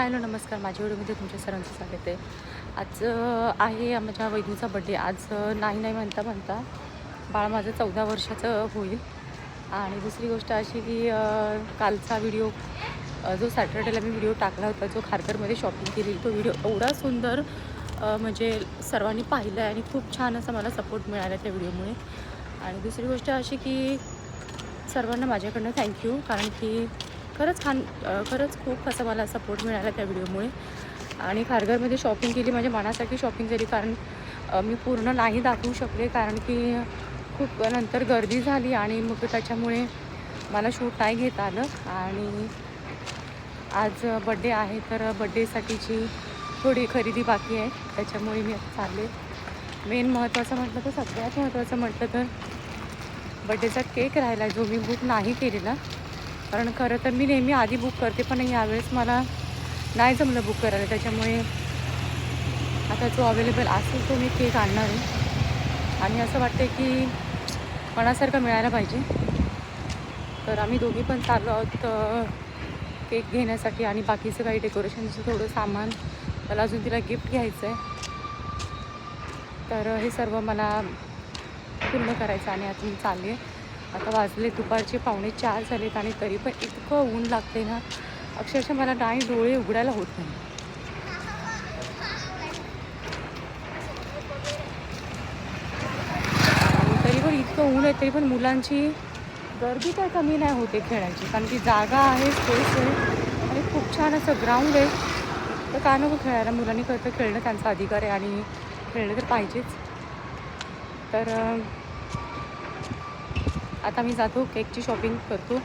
Hello नमस्कार. माझ्या व्हिडिओमध्ये तुमच्या सर्वांचं स्वागत आहे. आज आहे माझ्या वैदूचा बड्डे आज नाही नाही म्हणता म्हणता बाळ माझं चौदा वर्षाचं होईल. आणि दुसरी गोष्ट अशी की कालचा व्हिडिओ जो सॅटर्डेला मी व्हिडिओ टाकला होता जो खारघरमध्ये शॉपिंग केली तो व्हिडिओ एवढा सुंदर म्हणजे सर्वांनी पाहिला आहे आणि खूप छान असा मला सपोर्ट मिळाला त्या व्हिडिओमुळे आणि दुसरी गोष्ट अशी की सर्वांना माझ्याकडनं थँक्यू कारण की खरंच छान खरंच खूप असं मला सपोर्ट मिळाला त्या व्हिडिओमुळे आणि खारघरमध्ये शॉपिंग केली माझ्या मनासाठी शॉपिंग केली कारण मी पूर्ण नाही दाखवू शकले कारण की खूप नंतर गर्दी झाली आणि मग त्याच्यामुळे मला शूट नाही घेता आलं. आणि आज बड्डे आहे तर बड्डेसाठीची थोडी खरेदी बाकी आहे. त्याच्यामुळे मी चालले. मेन महत्त्वाचं म्हटलं तर सगळ्यात महत्त्वाचं म्हटलं तर बड्डेचा केक राहिला जो मी बुक नाही केलेला. कारण खरं तर मी नेहमी आधी बुक करते पण यावेळेस मला नाही जमलं बुक करायला. त्याच्यामुळे आता जो अवेलेबल असेल तो मी केक आणणार आहे. आणि असं वाटते की मनासारखं मिळायला पाहिजे. तर आम्ही दोघी पण चाललो आहोत केक घेण्यासाठी आणि बाकीचं काही डेकोरेशनचं थोडं सामान. मला अजून तिला गिफ्ट घ्यायचं आहे तर हे सर्व मला पूर्ण करायचं आणि आता मी चालले आता वाजले दुपारचे पावणे चार झालेत आणि तरी पण इतकं ऊन लागते ना अक्षरशः मला नाही डोळे उघडायला होत नाही. तरी पण इतकं ऊन आहे तरी पण मुलांची गर्दी काय कमी नाही होते खेळायची कारण की जागा आहे स्पेस आहे आणि खूप छान असं ग्राउंड आहे. तर का नको खेळायला? मुलांनी खरं तर खेळणं त्यांचा अधिकार आहे आणि खेळणं तर पाहिजेच. तर आता मी जातो केकची शॉपिंग करतो.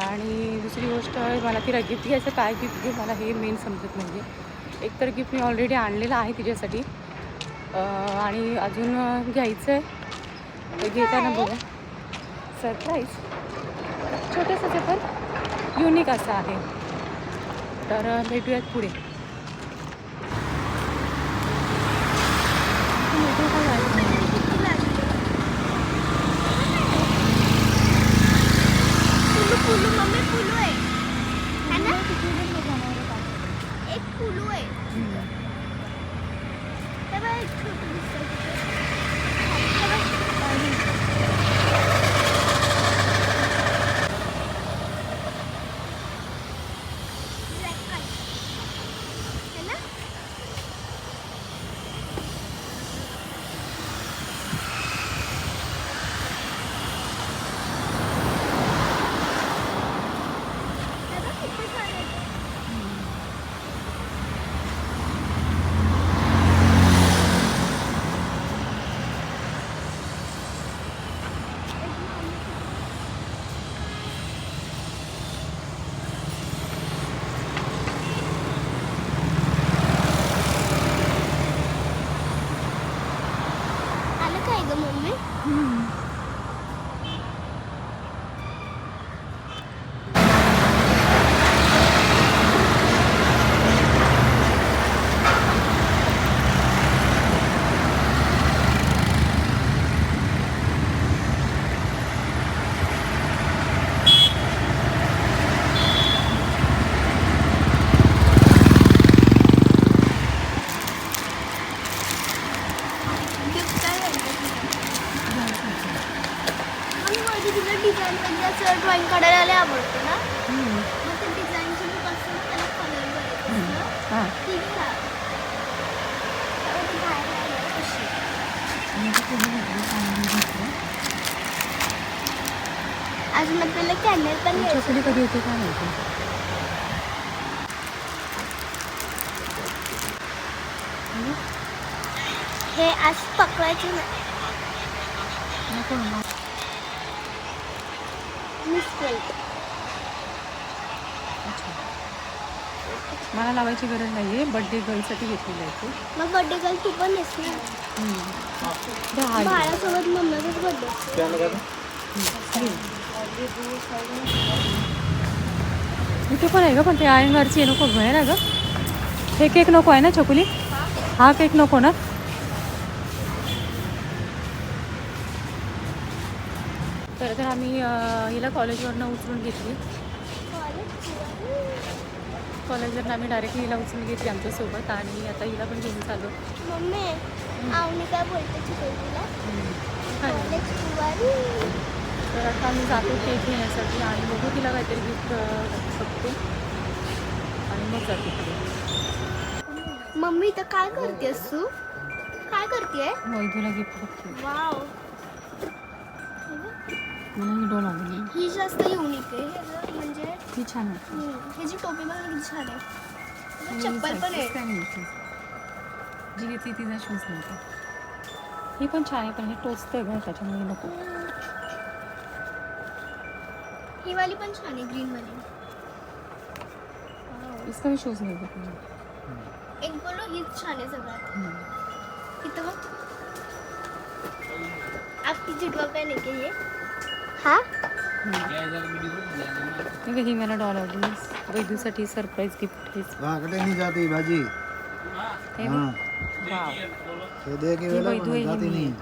आणि दुसरी गोष्ट मला तिला गिफ्ट घ्यायचं काय गिफ्ट घेऊ मला हे मेन समजत नाही एक तर गिफ्ट मी ऑलरेडी आणलेलं आहे तिच्यासाठी. आणि अजून घ्यायचं आहे घेताना बघा. सरप्राईज छोटंसं ते पण युनिक असं आहे. तर भेटूयात पुढे फुलू फुलू मम्मी फुलू आहे है ना एक फुलू आहे हे बघ, एक छोटं दिसतंय तिथे. हे बघ. Black color. है ना? हे बघ, किती छान आहे. आलं काय ग मम्मी गिफ्ट काय आणि माझी तुला डिझाईन म्हणजे असं ड्रॉइंग काढायला आवडते ना? मग ते डिझाईनची मी कसं त्याला कलर करायचं. हां. ती घ्या. अजून आपल्याला पण घ्यायचं कधी येते काय माहिती? हे आज पकवायचे ना. मला लावायची गरज नाही आहे बड्डे गर्लसाठी घेतलेलं आहे ते. मग बर्थडे गर्ल तू पण आहेस ना? हा. बाळासोबत मम्माचाच बर्थडे. इथे पण आहे का पण ते आयंगारची नको आहे ना ग. हे केक नको आहे ना चकुली हा केक नको ना? तर तर आम्ही हिला कॉलेजवरनं उचलून घेतली. कॉलेजवरून आम्ही डायरेक्टली हिला उचलून घेतली आमच्यासोबत आणि आता हिला पण घेऊन चालू. मम्मी काय बोलते तर आता आम्ही जातो केक घेण्यासाठी आणि बघू तिला काहीतरी गिफ्ट शकतो आणि मग जातो मम्मी इथं काय करतेस तू? काय करतेय? वैदूला गिफ्ट वाव ही डॉल आवडली ही जास्त युनिक आहे. ह्याचं म्हणजे ती छान वाटते हम्म, ह्याची टोपी पण किती छान आहे. ही चप्पल पण आहे. काय. जी घेतली तिचा शूज नव्हता. ही पण छान आहे पण हे टोचतंय ग त्याच्यामुळे नको. ही वाली पण छान आहे ग्रीन वाली. इसका शूज नहीं एक बोलो हीच छान आहे सगळ्यात. इथं बघ. आपकी जुडवा के ये हा? ठीक ही मला डॉल आवडली वैदूसाठी सरप्राईज गिफ्ट हेच वाकडे नाही जाते भाजी। हे हा। बघ. वाव. ते दे की ही वेळेला वैदू आहे, पण ही जाते मी. नाही।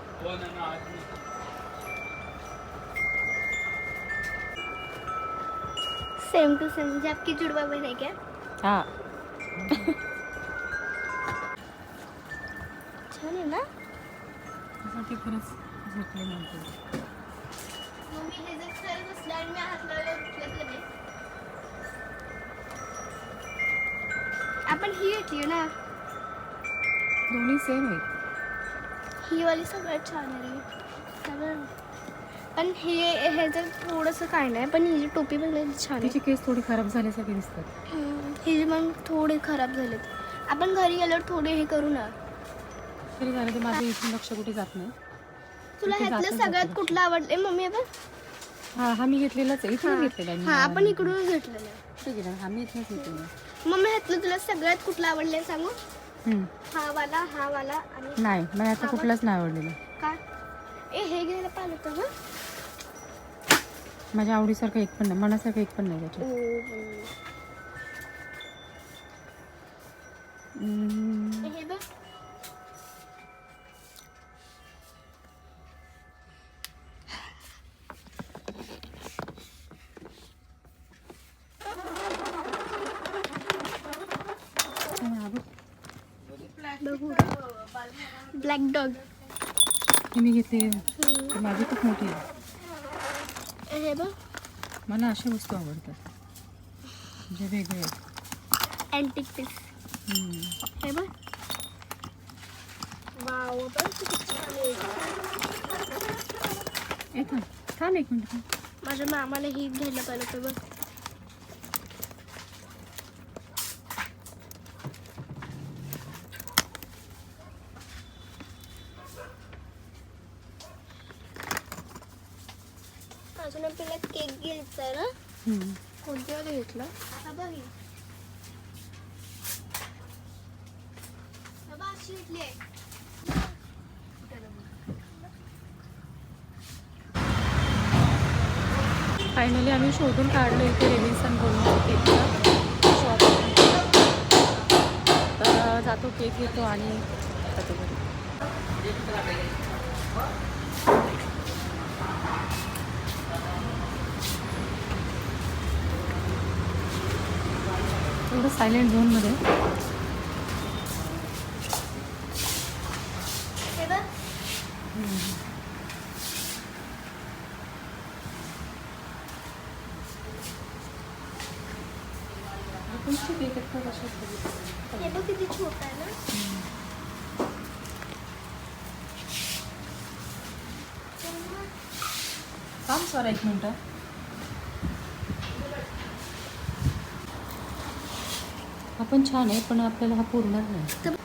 सेम टू सेम म्हणजे आपकी जुडवा बहन आहे क्या? हा। छान आहे ना? त्यासाठी खरंच झोपले नव्हते मग मी करत मी हात लावला तर. आपण ही घेतली ना? दोन्ही सेम आहेत. ही वाली सगळ्यात छान आहे. सगळं. पण हे हे जर थोडंसं काय नाही पण ही जी टोपी लई छान आहे. तिचे केस थोडी खराब झाल्यासारखे दिसतात हे जे मग थोडे खराब झालेत. आपण घरी गेल्यावर थोडे हे करू ना. तरी झालं ते माझं इथून लक्ष कुठे जात नाही. तुला ह्यातलं सगळ्यात. कुठलं आवडले मम्मी आपण? हा हा मी घेतलेलाच आहे इथून हा. घेतलेला आहे मी. हा आपण इकडूनच घेतलेलं आहे. कुठे गेला हा मी इथूनच घेतलेला आहे. मम्मी ह्यातलं तुला सगळ्यात कुठलं आवडलंय सांगू हम्म. हा वाला हा वाला आणि नाही मला आता हा, कुठलाच नाही आवडलेला काय ए हे घ्यायला पाहिलं होतं माझ्या आवडीसारखं एक पण नाही मनासारखं एक पण नाही त्याच्यात हम्म. हे बघ ब्लॅक डॉग. मी घेतली ती माझी खूप मोठी आहे. हे बघ. मला अशा वस्तू आवडतात. जे वेगळे अँटिक पीस. हे बघ. वाव थांब एक मिनिट. माझ्या मामाला ही घ्यायला पाहिलं होतं बघ. अजून आपल्याला केक घ्यायचा आहे ना हम्म. कोणती वाला घेतला आता बघ ही. बाबा, अशी घेतली आहे. फायनली आम्ही शोधून काढलं इथे रेविन्सन बोलून केकचं शॉप तर जातो केक घेतो आणि जातो घरी एवढं सायलेंट झोनमध्ये बघ. बघ किती छोटा आहे ना. थांब सर एक मिनटं. हा पण छान आहे पण आपल्याला हा पुरणार नाही.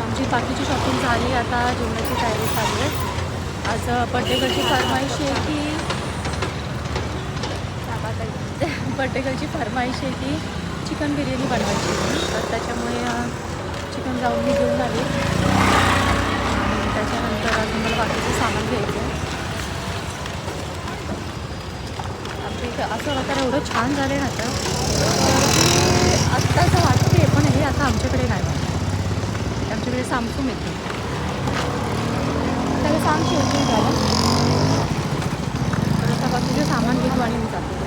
आमची बाकीची शॉपिंग झाली आता जेवणाची तयारी चालू आहे. आज बड्डे गर्लची फरमाईश आहे की बर्थडे फरमाईश आहे की चिकन बिर्याणी बनवायची तर त्याच्यामुळे चिकन जाऊन मी घेऊन आले. त्याच्यानंतर अजून मला बाकीचं सामान घ्यायचं आपलं असं वाटतं एवढं छान झालं आहे ना आता. आत्ता असं वाटते पण हे आता आमच्याकडे नाही वाटत. आमच्याकडे सामसूम मिळतं त्याला सांग तुम्ही झालं तर आता बाकीचं सामान घेतो आणि मी जातो.